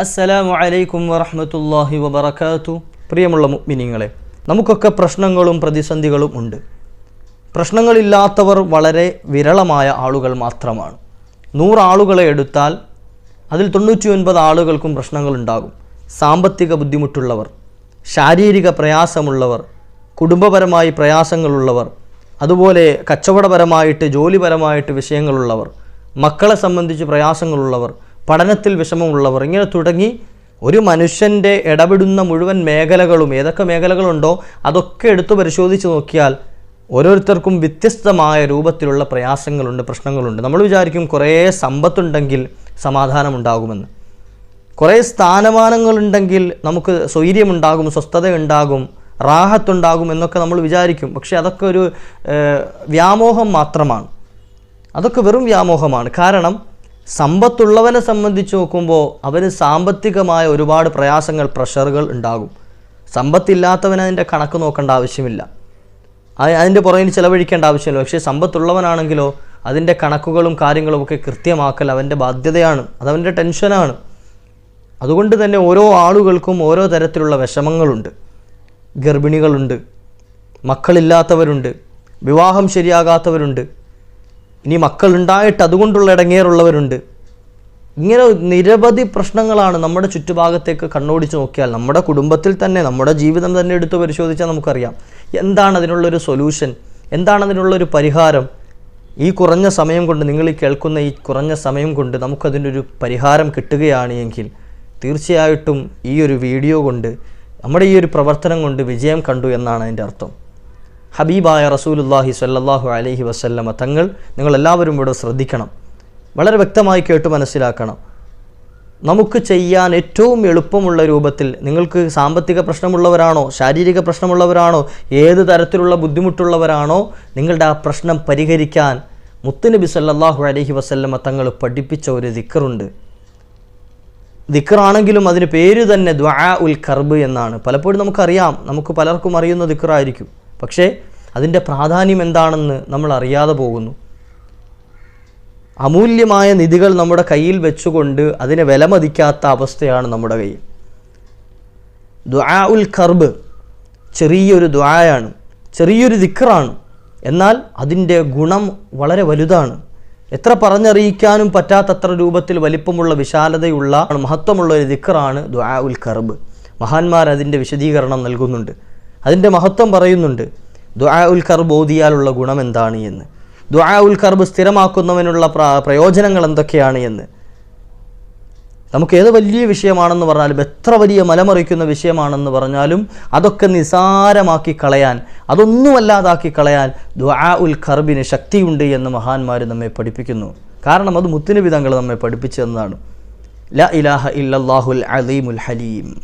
അസ്സലാമു അലൈക്കും വറഹ്മത്തുള്ളാഹി വബറകാതു പ്രിയമുള്ള മുഅ്മിനീങ്ങളെ നമുക്കൊക്കെ പ്രശ്നങ്ങളും പ്രതിസന്ധികളും ഉണ്ട്. പ്രശ്നങ്ങളില്ലാത്തവർ വളരെ വിരളമായ ആളുകൾ മാത്രമാണ്. നൂറ് ആളുകളെ എടുത്താൽ അതിൽ തൊണ്ണൂറ്റി ഒൻപത് ആളുകൾക്കും പ്രശ്നങ്ങളുണ്ടാകും. സാമ്പത്തിക ബുദ്ധിമുട്ടുള്ളവർ ശാരീരിക പ്രയാസമുള്ളവർ കുടുംബപരമായി പ്രയാസങ്ങളുള്ളവർ അതുപോലെ കച്ചവടപരമായിട്ട് ജോലിപരമായിട്ട് വിഷയങ്ങളുള്ളവർ മക്കളെ സംബന്ധിച്ച് പ്രയാസങ്ങളുള്ളവർ പഠനത്തിൽ വിഷമമുള്ളവർ. ഇങ്ങനെ തുടങ്ങി ഒരു മനുഷ്യന്റെ ഇടപെടുന്ന മുഴുവൻ മേഖലകളും ഏതൊക്കെ മേഖലകളുണ്ടോ അതൊക്കെ എടുത്തു പരിശോധിച്ച് നോക്കിയാൽ ഓരോരുത്തർക്കും വ്യത്യസ്തമായ രൂപത്തിലുള്ള പ്രയാസങ്ങളുണ്ട് പ്രശ്നങ്ങളുണ്ട്. നമ്മൾ വിചാരിക്കും കുറേ സമ്പത്തുണ്ടെങ്കിൽ സമാധാനമുണ്ടാകുമെന്ന്. കുറേ സ്ഥാനമാനങ്ങളുണ്ടെങ്കിൽ നമുക്ക് സ്വൈര്യമുണ്ടാകും സ്വസ്ഥത ഉണ്ടാകും റാഹത്തുണ്ടാകും എന്നൊക്കെ നമ്മൾ വിചാരിക്കും. പക്ഷേ അതൊക്കെ ഒരു വ്യാമോഹം മാത്രമാണ്. അതൊക്കെ വെറും വ്യാമോഹമാണ്. കാരണം സമ്പത്തുള്ളവനെ സംബന്ധിച്ച് നോക്കുമ്പോൾ അവന് സാമ്പത്തികമായ ഒരുപാട് പ്രയാസങ്ങൾ പ്രഷറുകൾ ഉണ്ടാകും. സമ്പത്തില്ലാത്തവനതിന്റെ കണക്ക് നോക്കേണ്ട ആവശ്യമില്ല. അതിന്റെ പുറകിൽ ചിലവഴിക്കേണ്ട ആവശ്യമില്ല. പക്ഷേ സമ്പത്തുള്ളവനാണെങ്കിലോ അതിന്റെ കണക്കുകളും കാര്യങ്ങളും ഒക്കെ കൃത്യമാക്കൽ അവന്റെ ബാധ്യതയാണ്. അതവന്റെ ടെൻഷനാണ്. അതുകൊണ്ട് തന്നെ ഓരോ ആളുകൾക്കും ഓരോ തരത്തിലുള്ള വിഷമങ്ങളുണ്ട്. ഗർഭിണികളുണ്ട്. മക്കളില്ലാത്തവരുണ്ട്. വിവാഹം ശരിയാകാത്തവരുണ്ട്. ഇനി മക്കളുണ്ടായിട്ട് അതുകൊണ്ടുള്ള ഇടങ്ങേറുള്ളവരുണ്ട്. ഇങ്ങനെ നിരവധി പ്രശ്നങ്ങളാണ് നമ്മുടെ ചുറ്റുഭാഗത്തേക്ക് കണ്ണോടിച്ച് നോക്കിയാൽ നമ്മുടെ കുടുംബത്തിൽ തന്നെ നമ്മുടെ ജീവിതം തന്നെ എടുത്ത് പരിശോധിച്ചാൽ നമുക്കറിയാം എന്താണ് അതിനുള്ളൊരു സൊല്യൂഷൻ എന്താണ് അതിനുള്ളൊരു പരിഹാരം. ഈ കുറഞ്ഞ സമയം കൊണ്ട് നിങ്ങൾ ഈ കേൾക്കുന്ന ഈ കുറഞ്ഞ സമയം കൊണ്ട് നമുക്കതിനൊരു പരിഹാരം കിട്ടുകയാണ് എങ്കിൽ തീർച്ചയായിട്ടും ഈ ഒരു വീഡിയോ കൊണ്ട് നമ്മുടെ ഈ ഒരു പ്രവർത്തനം കൊണ്ട് വിജയം കണ്ടു എന്നാണ് അതിന്റെ അർത്ഥം. ഹബീബായ റസൂലുല്ലാഹി സല്ലാഹു അലഹി വസല്ലമ തങ്ങൾ നിങ്ങളെല്ലാവരും ഇവിടെ ശ്രദ്ധിക്കണം. വളരെ വ്യക്തമായി കേട്ട് മനസ്സിലാക്കണം. നമുക്ക് ചെയ്യാൻ ഏറ്റവും എളുപ്പമുള്ള രൂപത്തിൽ നിങ്ങൾക്ക് സാമ്പത്തിക പ്രശ്നമുള്ളവരാണോ ശാരീരിക പ്രശ്നമുള്ളവരാണോ ഏത് തരത്തിലുള്ള ബുദ്ധിമുട്ടുള്ളവരാണോ നിങ്ങളുടെ ആ പ്രശ്നം പരിഹരിക്കാൻ മുത്തുനബി സല്ലാഹു അലഹി വസല്ലമ തങ്ങൾ പഠിപ്പിച്ച ഒരു ദിക്കറുണ്ട്. ദിക്കറാണെങ്കിലും അതിന് പേര് തന്നെ ദ്വാ ഉൽ കർബ് എന്നാണ്. പലപ്പോഴും നമുക്കറിയാം നമുക്ക് പലർക്കും അറിയുന്ന ദിക്കറായിരിക്കും. പക്ഷേ അതിന്റെ പ്രാധാന്യം എന്താണെന്ന് നമ്മൾ അറിയാതെ പോകുന്നു. അമൂല്യമായ നിധികൾ നമ്മുടെ കയ്യിൽ വെച്ചുകൊണ്ട് അതിനെ വിലമതിക്കാത്ത അവസ്ഥയാണ് നമ്മുടെ കയ്യിൽ. ദ്വാ ഉൽ കർബ് ചെറിയൊരു ദ്വായാണ് ചെറിയൊരു ദിക്കറാണ് എന്നാൽ അതിന്റെ ഗുണം വളരെ വലുതാണ്. എത്ര പറഞ്ഞറിയിക്കാനും പറ്റാത്തത്ര രൂപത്തിൽ വലിപ്പമുള്ള വിശാലതയുള്ള മഹത്വമുള്ള ഒരു ദിക്കറാണ് ദ്വാ ഉൽ കർബ്. മഹാന്മാർ അതിന്റെ വിശദീകരണം നൽകുന്നുണ്ട്. അതിന്റെ മഹത്വം പറയുന്നുണ്ട്. ദ്വാ ഉൽ കർബ് ഓതിയാലുള്ള ഗുണം എന്താണ് എന്ന്? ദ്വാ ഉൽ കർബ് സ്ഥിരമാക്കുന്നവനുള്ള പ്ര- പ്രയോജനങ്ങൾ എന്തൊക്കെയാണ് എന്ന്? നമുക്ക് ഏത് വലിയ വിഷയമാണെന്ന് പറഞ്ഞാലും എത്ര വലിയ മലമറിക്കുന്ന വിഷയമാണെന്ന് പറഞ്ഞാലും അതൊക്കെ നിസാരമാക്കി കളയാൻ അതൊന്നുമല്ലാതാക്കി കളയാൻ ദ്വാ ഉൽ ശക്തിയുണ്ട് എന്ന് മഹാന്മാർ നമ്മെ പഠിപ്പിക്കുന്നു. കാരണം അത് മുത്തുനബി നമ്മെ പഠിപ്പിച്ചു തന്നതാണ്. ല ഇലാഹ ഇല്ലല്ലാഹുൽ അലീമുൽ ഹലീം.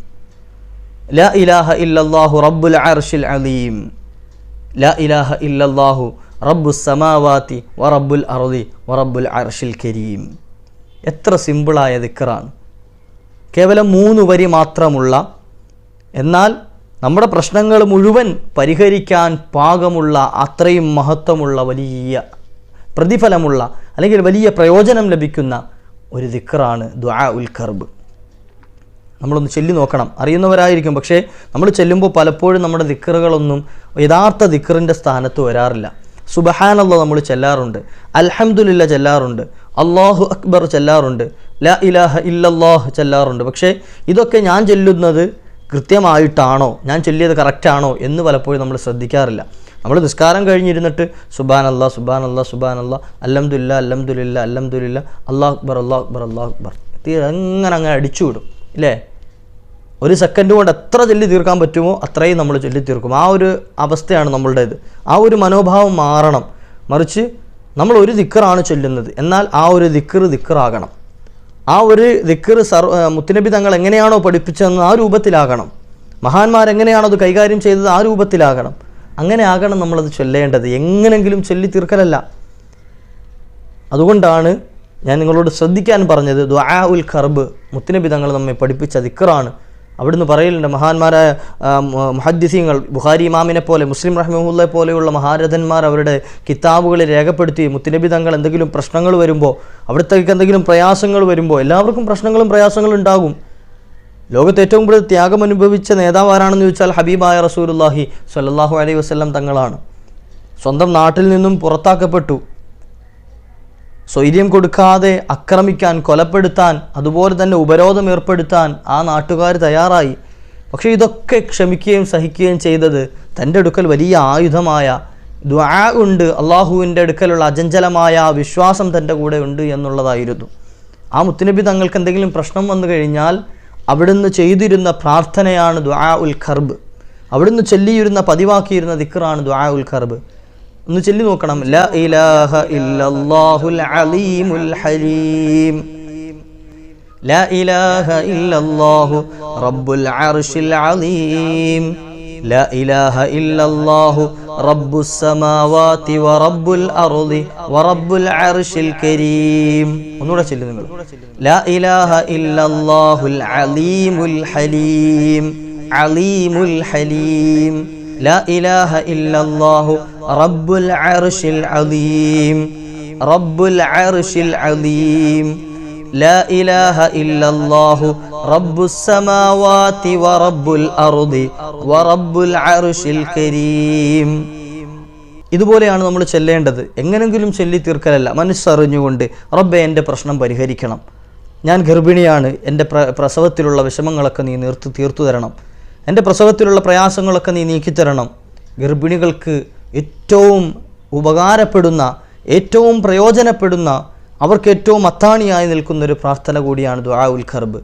ല ഇലാഹ ഇല്ലാഹു റബ്ബുൽ അർഷിൽ അലീം. ല ഇലാഹ ഇല്ലാഹു റബ്ബു സമാവാത്തി വറബ്ബുൽ അറുതി അർദി വ റബ്ബുൽ അർഷിൽ കരീം. എത്ര സിമ്പിളായ ദിക്കറാണ് കേവലം മൂന്ന് വരി മാത്രമുള്ള എന്നാൽ നമ്മുടെ പ്രശ്നങ്ങൾ മുഴുവൻ പരിഹരിക്കാൻ പാകമുള്ള അത്രയും മഹത്വമുള്ള വലിയ പ്രതിഫലമുള്ള അല്ലെങ്കിൽ വലിയ പ്രയോജനം ലഭിക്കുന്ന ഒരു ദിക്കറാണ് ദ്വാ ഉൽ കർബ്. നമ്മളൊന്ന് ചെല്ലി നോക്കണം. അറിയുന്നവരായിരിക്കും. പക്ഷേ നമ്മൾ ചെല്ലുമ്പോൾ പലപ്പോഴും നമ്മുടെ ദിക്കറുകളൊന്നും യഥാർത്ഥ ദിക്കറിന്റെ സ്ഥാനത്ത് വരാറില്ല. സുബഹാനല്ല നമ്മൾ ചെല്ലാറുണ്ട്. അൽഹംദുലില്ല ചെല്ലാറുണ്ട്. അള്ളാഹു അക്ബർ ചെല്ലാറുണ്ട്. ല ഇലാഹ ഇല്ലല്ലാഹ് ചെല്ലാറുണ്ട്. പക്ഷേ ഇതൊക്കെ ഞാൻ ചെല്ലുന്നത് കൃത്യമായിട്ടാണോ? ഞാൻ ചൊല്ലിയത് കറക്റ്റാണോ എന്ന് പലപ്പോഴും നമ്മൾ ശ്രദ്ധിക്കാറില്ല. നമ്മൾ നിസ്കാരം കഴിഞ്ഞിരുന്നിട്ട് സുബാൻ അല്ലാ സുബാൻ അല്ലാ അല്ലംദുല്ല അല്ലംദുലില്ല അല്ലംദുലില്ല അള്ളാഹ് അക്ബർ അള്ളാഹ് അക്ബർ അള്ളാഹ് അക്ബർ തീരെ അങ്ങനെ അങ്ങനെ അടിച്ചു വിടും ഇല്ലേ? ഒരു സെക്കൻഡ് കൊണ്ട് എത്ര ചൊല്ലി തീർക്കാൻ പറ്റുമോ അത്രയും നമ്മൾ ചൊല്ലി തീർക്കും ആ ഒരു അവസ്ഥയാണ് നമ്മളുടേത്. ആ ഒരു മനോഭാവം മാറണം. മറിച്ച് നമ്മൾ ഒരു ദിക്കറാണ് ചൊല്ലുന്നത്. എന്നാൽ ആ ഒരു ദിക്കറ് ദിക്കറാകണം. ആ ഒരു ദിക്കറ് സർ മുത്തുനബി തങ്ങൾ എങ്ങനെയാണോ പഠിപ്പിച്ചതെന്ന് ആ രൂപത്തിലാകണം. മഹാന്മാരെങ്ങനെയാണോ അത് കൈകാര്യം ചെയ്തത് ആ രൂപത്തിലാകണം. അങ്ങനെ ആകണം നമ്മളത് ചൊല്ലേണ്ടത്. എങ്ങനെങ്കിലും ചൊല്ലി തീർക്കലല്ല അതുകൊണ്ടാണ് ഞാൻ നിങ്ങളോട് ശ്രദ്ധിക്കാൻ പറഞ്ഞത് ദ്വാ ഉൽ ഖർബ്. മുത്തുനബി തങ്ങൾ നമ്മെ പഠിപ്പിച്ച ദിക്കറാണ്. അവിടുന്ന് പറയലുണ്ട് മഹാന്മാരായ മുഹദ്ദിസീങ്ങൾ ബുഖാരി ഇമാമിനെ പോലെ മുസ്ലിം റഹ്മുല്ലെ പോലെയുള്ള മഹാരഥന്മാർ അവരുടെ കിതാബുകളിൽ രേഖപ്പെടുത്തി മുത്തുനബി തങ്ങൾ എന്തെങ്കിലും പ്രശ്നങ്ങൾ വരുമ്പോൾ അവിടുത്തേക്ക് എന്തെങ്കിലും പ്രയാസങ്ങൾ വരുമ്പോൾ എല്ലാവർക്കും പ്രശ്നങ്ങളും പ്രയാസങ്ങളും ഉണ്ടാകും. ലോകത്ത് ഏറ്റവും കൂടുതൽ ത്യാഗം അനുഭവിച്ച നേതാവ് ആരാണെന്ന് ചോദിച്ചാൽ ഹബീബായ റസൂലുല്ലാഹി സല്ലാഹു അലൈഹി വസ്ലം തങ്ങളാണ്. സ്വന്തം നാട്ടിൽ നിന്നും പുറത്താക്കപ്പെട്ടു. സ്വൈര്യം കൊടുക്കാതെ ആക്രമിക്കാൻ കൊലപ്പെടുത്താൻ അതുപോലെ തന്നെ ഉപരോധം ഏർപ്പെടുത്താൻ ആ നാട്ടുകാർ തയ്യാറായി. പക്ഷേ ഇതൊക്കെ ക്ഷമിക്കുകയും സഹിക്കുകയും ചെയ്തത് തന്റെ അടുക്കൽ വലിയ ആയുധമായ ദ്വാ ഉണ്ട്. അള്ളാഹുവിന്റെ അടുക്കലുള്ള അജഞ്ചലമായ വിശ്വാസം തന്റെ കൂടെ ഉണ്ട് എന്നുള്ളതായിരുന്നു. ആ മുത്തുനബി തങ്ങൾക്ക് എന്തെങ്കിലും പ്രശ്നം വന്നു കഴിഞ്ഞാൽ അവിടുന്ന് ചെയ്തിരുന്ന പ്രാർത്ഥനയാണ് ദ്വാ ഉൽ ഖർബ്. അവിടുന്ന് ചൊല്ലിയിരുന്ന പതിവാക്കിയിരുന്ന ദിക്റാണ് ദ്വാ ഉൽ ഖർബ്. ഒന്ന് ചൊല്ലി നോക്കണം. ലാ ഇലാഹ ഇല്ലല്ലാഹുൽ അലീമുൽ ഹലീം. ലാ ഇലാഹ ഇല്ലല്ലാഹു റബ്ബുൽ അർശിൽ അലീം. ലാ ഇലാഹ ഇല്ലല്ലാഹു റബ്ബുസ് സമാവാതി വറബ്ബുൽ അർളി വറബ്ബുൽ അർശിൽ കരീം. ഒന്നുകൂടെ ചൊല്ലി നിങ്ങൾ. ലാ ഇലാഹ ഇല്ലല്ലാഹുൽ അലീമുൽ ഹലീം. അലീമുൽ ഹലീം. لا إله إلا الله رب العرش العظيم رب العرش العظيم لا إله إلا الله رب السماوات ورب الأرض ورب العرش الكريم ഇതുപോലെയാണ് നമ്മൾ ചെല്ലേണ്ടത് എങ്ങനെങ്കിലും ചൊല്ലി തീർക്കലല്ല മനസ്സറിഞ്ഞുകൊണ്ട് റബ്ബെ എൻ്റെ പ്രശ്നം പരിഹരിക്കണം ഞാൻ ഗർഭിണിയാണ് എൻ്റെ പ്ര പ്രസവത്തിലുള്ള വിഷമങ്ങളൊക്കെ നീ നിർത്തി തീർത്തു തരണം എന്റെ പ്രസവത്തിലുള്ള പ്രയാസങ്ങളൊക്കെ നീ നീക്കിത്തരണം. ഗർഭിണികൾക്ക് ഏറ്റവും ഉപകാരപ്പെടുന്ന ഏറ്റവും പ്രയോജനപ്പെടുന്ന അവർക്ക് ഏറ്റവും അത്താണിയായി നിൽക്കുന്ന ഒരു പ്രാർത്ഥന കൂടിയാണ് ദുആ ഉൽ ഖർബ്.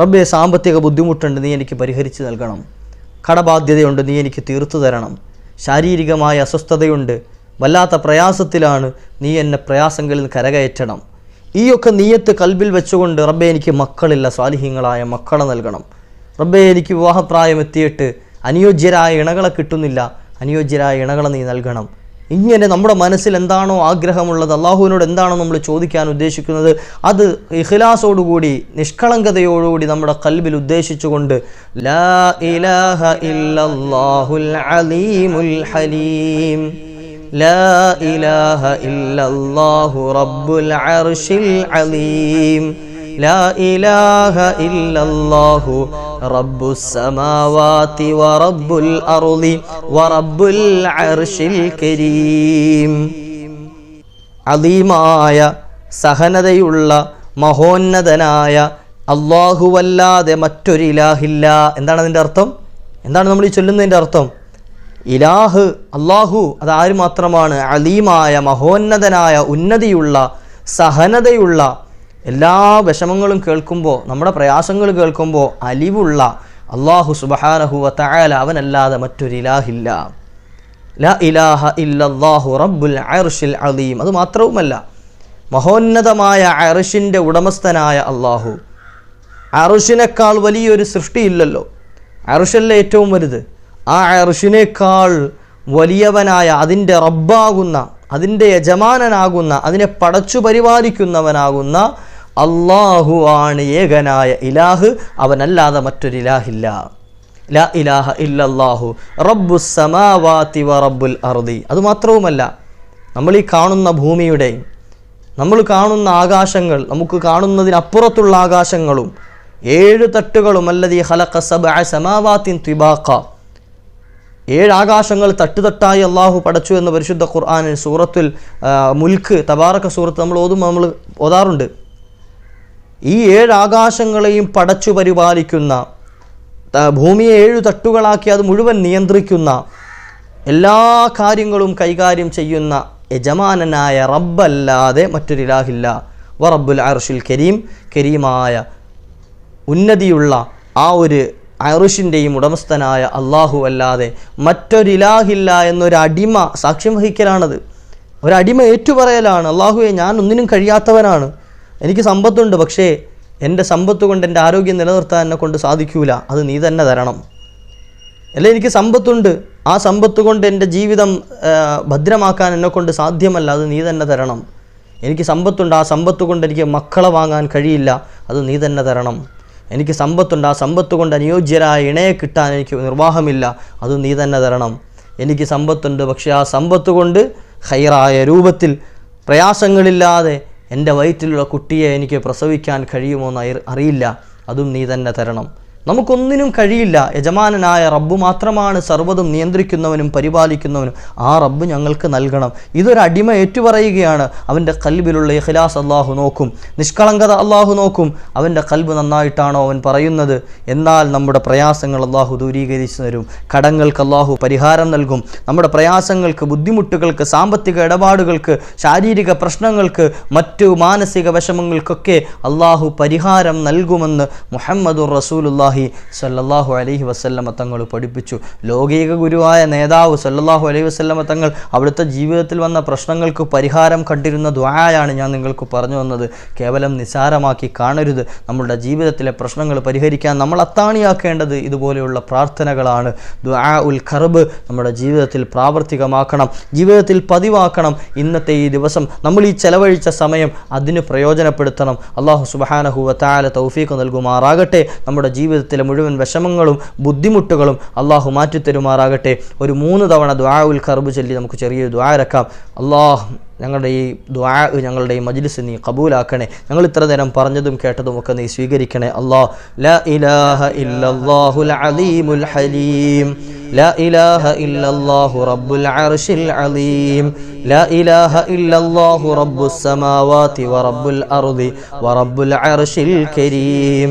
റബ്ബെ സാമ്പത്തിക ബുദ്ധിമുട്ടുണ്ട് നീ എനിക്ക് പരിഹരിച്ച് നൽകണം. കടബാധ്യതയുണ്ട് നീ എനിക്ക് തീർത്തു തരണം. ശാരീരികമായ അസ്വസ്ഥതയുണ്ട്. വല്ലാത്ത പ്രയാസത്തിലാണ് നീ എന്നെ പ്രയാസങ്ങളിൽ കരകയറ്റണം. ഈയൊക്കെ നീയത്ത് കൽബിൽ വെച്ചുകൊണ്ട് റബ്ബെ എനിക്ക് മക്കളില്ല സ്വാലിഹ്യങ്ങളായ മക്കളെ നൽകണം. റബ്ബെ എനിക്ക് വിവാഹപ്രായം എത്തിയിട്ട് അനുയോജ്യരായ ഇണകളെ കിട്ടുന്നില്ല. അനുയോജ്യരായ ഇണകളെ നീ നൽകണം. ഇങ്ങനെ നമ്മുടെ മനസ്സിൽ എന്താണോ ആഗ്രഹമുള്ളത് അള്ളാഹുവിനോട് എന്താണോ നമ്മൾ ചോദിക്കാൻ ഉദ്ദേശിക്കുന്നത് അത് ഇഖ്ലാസോടുകൂടി നിഷ്കളങ്കതയോടുകൂടി നമ്മുടെ കൽബിൽ ഉദ്ദേശിച്ചുകൊണ്ട് ലാ ഇലാഹ ഇല്ലല്ലാഹുൽ അലീമുൽ ഹലീം. അലീം. لا إله إلا الله رب السماوات ورب الأرض ورب العرش الكريم അധീമായ സഹനതയുള്ള മഹോന്നതനായ അള്ളാഹുവല്ലാതെ മറ്റൊരിലാഹില്ല എന്താണ് അതിൻ്റെ അർത്ഥം എന്താണ് നമ്മൾ ഈ ചൊല്ലുന്നതിൻ്റെ അർത്ഥം ഇലാഹ് അള്ളാഹു അതാര് മാത്രമാണ് അലീമായ മഹോന്നതനായ ഉന്നതിയുള്ള സഹനതയുള്ള എല്ലാ വിഷമങ്ങളും കേൾക്കുമ്പോൾ നമ്മുടെ പ്രയാസങ്ങൾ കേൾക്കുമ്പോൾ അലിവുള്ള അള്ളാഹു സുബഹാനഹുവ തആല അവനല്ലാതെ മറ്റൊരിലാഹില്ല ല ഇലാഹ ഇല്ലാഹു റബ്ബുൽ അർഷിൽ അലീം അത് മാത്രവുമല്ല മഹോന്നതമായ അർഷിന്റെ ഉടമസ്ഥനായ അള്ളാഹു. അറുഷിനേക്കാൾ വലിയൊരു സൃഷ്ടിയില്ലല്ലോ. അറുഷല്ലേ ഏറ്റവും വലുത്. ആ അറുഷിനേക്കാൾ വലിയവനായ അതിന്റെ റബ്ബാകുന്ന അതിന്റെ യജമാനനാകുന്ന അതിനെ പടച്ചു പരിപാലിക്കുന്നവനാകുന്ന അള്ളാഹു ആണ് ഏകനായ ഇലാഹ്. അവനല്ലാതെ മറ്റൊരു ഇലാഹില്ല. ലാ ഇലാഹ ഇല്ലല്ലാഹു. റബ്ബു വ റബ്ബുൽ അർദി. അതുമാത്രവുമല്ല നമ്മൾ ഈ കാണുന്ന ഭൂമിയുടെ നമ്മൾ കാണുന്ന ആകാശങ്ങൾ നമുക്ക് കാണുന്നതിനപ്പുറത്തുള്ള ആകാശങ്ങളും ഏഴ് തട്ടുകളും അല്ലതി ഹലക്ക സബ സമാവാത്തിൻ ത്വിബാക്ക ഏഴ് ആകാശങ്ങൾ തട്ടുതട്ടായി അള്ളാഹു പടച്ചു എന്ന് പരിശുദ്ധ ഖുർആാനിൽ സൂറത്തുൽ മുൽക്ക് തബാറക്ക സൂറത്ത് നമ്മൾ ഓതുമ്പോൾ നമ്മൾ ഓതാറുണ്ട്. ഈ ഏഴ് ആകാശങ്ങളെയും പടച്ചു പരിപാലിക്കുന്ന ഭൂമിയെ ഏഴു തട്ടുകളാക്കി അത് മുഴുവൻ നിയന്ത്രിക്കുന്ന എല്ലാ കാര്യങ്ങളും കൈകാര്യം ചെയ്യുന്ന യജമാനനായ റബ്ബല്ലാതെ മറ്റൊരിലാഹില്ല. റബ്ബുൽ അർഷിൽ കരീം കരീമായ ഉന്നതിയുള്ള ആ ഒരു അറുഷിന്റെയും ഉടമസ്ഥനായ അള്ളാഹു അല്ലാതെ മറ്റൊരിലാഹില്ല എന്നൊരു അടിമ സാക്ഷ്യം വഹിക്കലാണത്. ഒരടിമ ഏറ്റുപറയലാണ് അള്ളാഹുവെ ഞാൻ ഒന്നിനും കഴിയാത്തവനാണ്. എനിക്ക് സമ്പത്തുണ്ട് പക്ഷേ എന്റെ സമ്പത്ത് കൊണ്ട് എന്റെ ആരോഗ്യം നിലനിർത്താൻ എന്നെ കൊണ്ട് സാധിക്കൂല. അത് നീ തന്നെ തരണം. അല്ല എനിക്ക് സമ്പത്തുണ്ട്. ആ സമ്പത്ത് കൊണ്ട് എന്റെ ജീവിതം ഭദ്രമാക്കാൻ എന്നെ കൊണ്ട് സാധ്യമല്ല. അത് നീ തന്നെ തരണം. എനിക്ക് സമ്പത്തുണ്ട് ആ സമ്പത്ത് കൊണ്ട് എനിക്ക് മക്കളെ വാങ്ങാൻ കഴിയില്ല. അത് നീ തന്നെ തരണം. എനിക്ക് സമ്പത്തുണ്ട് ആ സമ്പത്ത് കൊണ്ട് അനുയോജ്യരായ ഇണയെ കിട്ടാൻ എനിക്ക് നിർവാഹമില്ല. അത് നീ തന്നെ തരണം. എനിക്ക് സമ്പത്തുണ്ട് പക്ഷേ ആ സമ്പത്ത് കൊണ്ട് ഹൈറായ രൂപത്തിൽ പ്രയാസങ്ങളില്ലാതെ എന്റെ വയറ്റിലുള്ള കുട്ടിയെ എനിക്ക് പ്രസവിക്കാൻ കഴിയുമോ എന്ന് അറിയില്ല. അതും നീ തന്നെ തരണം. നമുക്കൊന്നിനും കഴിയില്ല. യജമാനനായ റബ്ബ് മാത്രമാണ് സർവതും നിയന്ത്രിക്കുന്നവനും പരിപാലിക്കുന്നവനും. ആ റബ്ബ് ഞങ്ങൾക്ക് നൽകണം. ഇതൊരു അടിമ ഏറ്റുപറയുകയാണ്. അവന്റെ കൽബിലുള്ള ഇഖ്ലാസ് അള്ളാഹു നോക്കും. നിഷ്കളങ്കത അള്ളാഹു നോക്കും. അവന്റെ കൽബ് നന്നായിട്ടാണോ അവൻ പറയുന്നത്? എന്നാൽ നമ്മുടെ പ്രയാസങ്ങൾ അള്ളാഹു ദൂരീകരിച്ചു തരും. കടങ്ങൾക്ക് അള്ളാഹു പരിഹാരം നൽകും. നമ്മുടെ പ്രയാസങ്ങൾക്ക് ബുദ്ധിമുട്ടുകൾക്ക് സാമ്പത്തിക ഇടപാടുകൾക്ക് ശാരീരിക പ്രശ്നങ്ങൾക്ക് മറ്റു മാനസിക വിഷമങ്ങൾക്കൊക്കെ അള്ളാഹു പരിഹാരം നൽകുമെന്ന് മുഹമ്മദുർ റസൂലുല്ലാഹി സല്ലല്ലാഹു അലൈഹി വസ്ല്ലമ തങ്ങൾ പഠിപ്പിച്ചു. ലൗകിക ഗുരുവായ നേതാവ് സല്ലാഹു അലൈഹി വസ്ല്ലമ തങ്ങൾ അവിടുത്തെ ജീവിതത്തിൽ വന്ന പ്രശ്നങ്ങൾക്ക് പരിഹാരം കണ്ടിരുന്ന ദ്വായാണ് ഞാൻ നിങ്ങൾക്ക് പറഞ്ഞു വന്നത്. കേവലം നിസാരമാക്കി കാണരുത്. നമ്മളുടെ ജീവിതത്തിലെ പ്രശ്നങ്ങൾ പരിഹരിക്കാൻ നമ്മൾ അത്താണിയാക്കേണ്ടത് ഇതുപോലെയുള്ള പ്രാർത്ഥനകളാണ്. ദ്വാ ഉൽ ഖർബ് നമ്മുടെ ജീവിതത്തിൽ പ്രാവർത്തികമാക്കണം. ജീവിതത്തിൽ പതിവാക്കണം. ഇന്നത്തെ ഈ ദിവസം നമ്മൾ ഈ ചെലവഴിച്ച സമയം അതിന് പ്രയോജനപ്പെടുത്തണം. അള്ളാഹു സുബാനഹു താല തൗഫീഖ് നൽകുമാറാകട്ടെ. നമ്മുടെ ജീവിതത്തിലെ മുഴുവൻ വിഷമങ്ങളും ബുദ്ധിമുട്ടുകളും അള്ളാഹു മാറ്റിത്തരുമാറാകട്ടെ. ഒരു മൂന്ന് തവണ ദ്വാ ഉൽ ഖർബ് ചൊല്ലി നമുക്ക് ചെറിയൊരു ദ്വാ ഇറക്കാം. അള്ളാഹ് ഞങ്ങളുടെ ഈ ദ്വാ ഞങ്ങളുടെ ഈ മജ്ലിസ് നീ കബൂലാക്കണേ. ഞങ്ങൾ ഇത്ര നേരം പറഞ്ഞതും കേട്ടതും ഒക്കെ നീ സ്വീകരിക്കണേ. അള്ളാഹു ലാ ഇലാഹ ഇല്ലല്ലാഹുൽ അലീമുൽ ഹലീം. ലാ ഇലാഹ ഇല്ലല്ലാഹു റബ്ബുൽ അർശിൽ അലീം. ലാ ഇലാഹ ഇല്ലല്ലാഹു റബ്ബുസ് സമാവാതി വറബ്ബുൽ അർദി വറബ്ബുൽ അർശിൽ കരീം.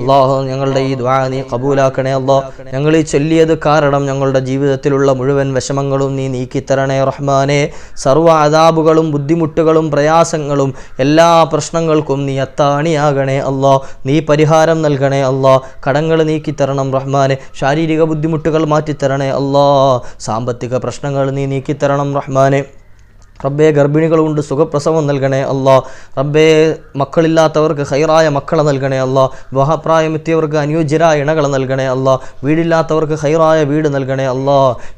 അള്ളാഹു ഞങ്ങളുടെ ഈ ദ്വാ നീ കബൂലാക്കണേ അല്ലോ. ഞങ്ങൾ ഈ ചൊല്ലിയത് കാരണം ഞങ്ങളുടെ ജീവിതത്തിലുള്ള മുഴുവൻ വിഷമങ്ങളും നീ നീക്കിത്തരണേ റഹ്മാനെ. സർവ അതാബുകളും ബുദ്ധിമുട്ടുകളും പ്രയാസങ്ങളും എല്ലാ പ്രശ്നങ്ങൾക്കും നീ അത്താണിയാകണേ അല്ലോ. നീ പരിഹാരം നൽകണേ അല്ലോ. കടങ്ങൾ നീക്കിത്തരണം റഹ്മാനെ. ശാരീരിക ബുദ്ധിമുട്ടുകൾ മാറ്റിത്തരണേ അല്ലോ. സാമ്പത്തിക പ്രശ്നങ്ങൾ നീ നീക്കിത്തരണം റഹ്മാനെ. റബ്ബേ കൊണ്ട് സുഖപ്രസവം നൽകണേ അല്ല. റബ്ബേ മക്കളില്ലാത്തവർക്ക് ഹൈറായ മക്കളെ നൽകണേ അല്ല. വിവാഹപ്രായമെത്തിയവർക്ക് അനുയോജ്യരായ ഇണകളെ നൽകണേ അല്ല. വീടില്ലാത്തവർക്ക് ഹൈറായ വീട് നൽകണേ അല്ല.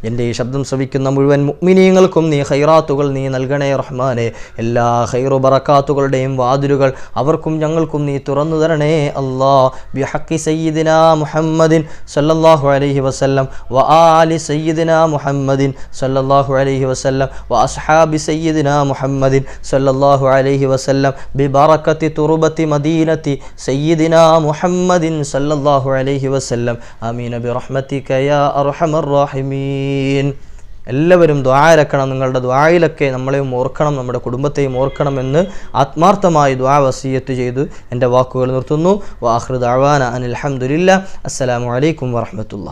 എന്റെ ഈ ശബ്ദം ശ്രവിക്കുന്ന മുഴുവൻ മുഗ്മിനീയങ്ങൾക്കും നീ ഹൈറാത്തുകൾ നീ നൽകണേ റഹ്മാനെ. എല്ലാ ഹൈറു ബറക്കാത്തുകളുടെയും വാതിലുകൾ അവർക്കും ഞങ്ങൾക്കും നീ തുറന്നു തരണേ അല്ലാ. ബിഹക്കി സയ്യിദിന മുഹമ്മദിൻ സല്ലല്ലാഹു അലൈഹി വസല്ലം വ ആലി സയ്യിദിന മുഹമ്മദിൻ സല്ലല്ലാഹു അലൈഹി വസല്ലം വ അസ്ഹാബി സയ്യിദിന മുഹമ്മദിൻ സല്ലല്ലാഹു അലൈഹി വസല്ലം ബിബറക്കത്തി مدينة മദീനത്തി محمد മുഹമ്മദിൻ സല്ലല്ലാഹു അലൈഹി വസല്ലം. آمين برحمتك യാ അർഹമർ الراحمين എല്ലാവരും ദ്വാരക്കണം നിങ്ങളുടെ ദ്വായിലൊക്കെ നമ്മളെയും ഓർക്കണം നമ്മുടെ കുടുംബത്തെയും ഓർക്കണമെന്ന് ആത്മാർത്ഥമായി ദ്വാ വസീയത്ത് ചെയ്തു എന്റെ വാക്കുകൾ നിർത്തുന്നു. വാഹൃദ് അവാന അനിൽ അഹമ്മദില്ല അസ്സാം വലൈക്കും വാഹമത്തുള്ള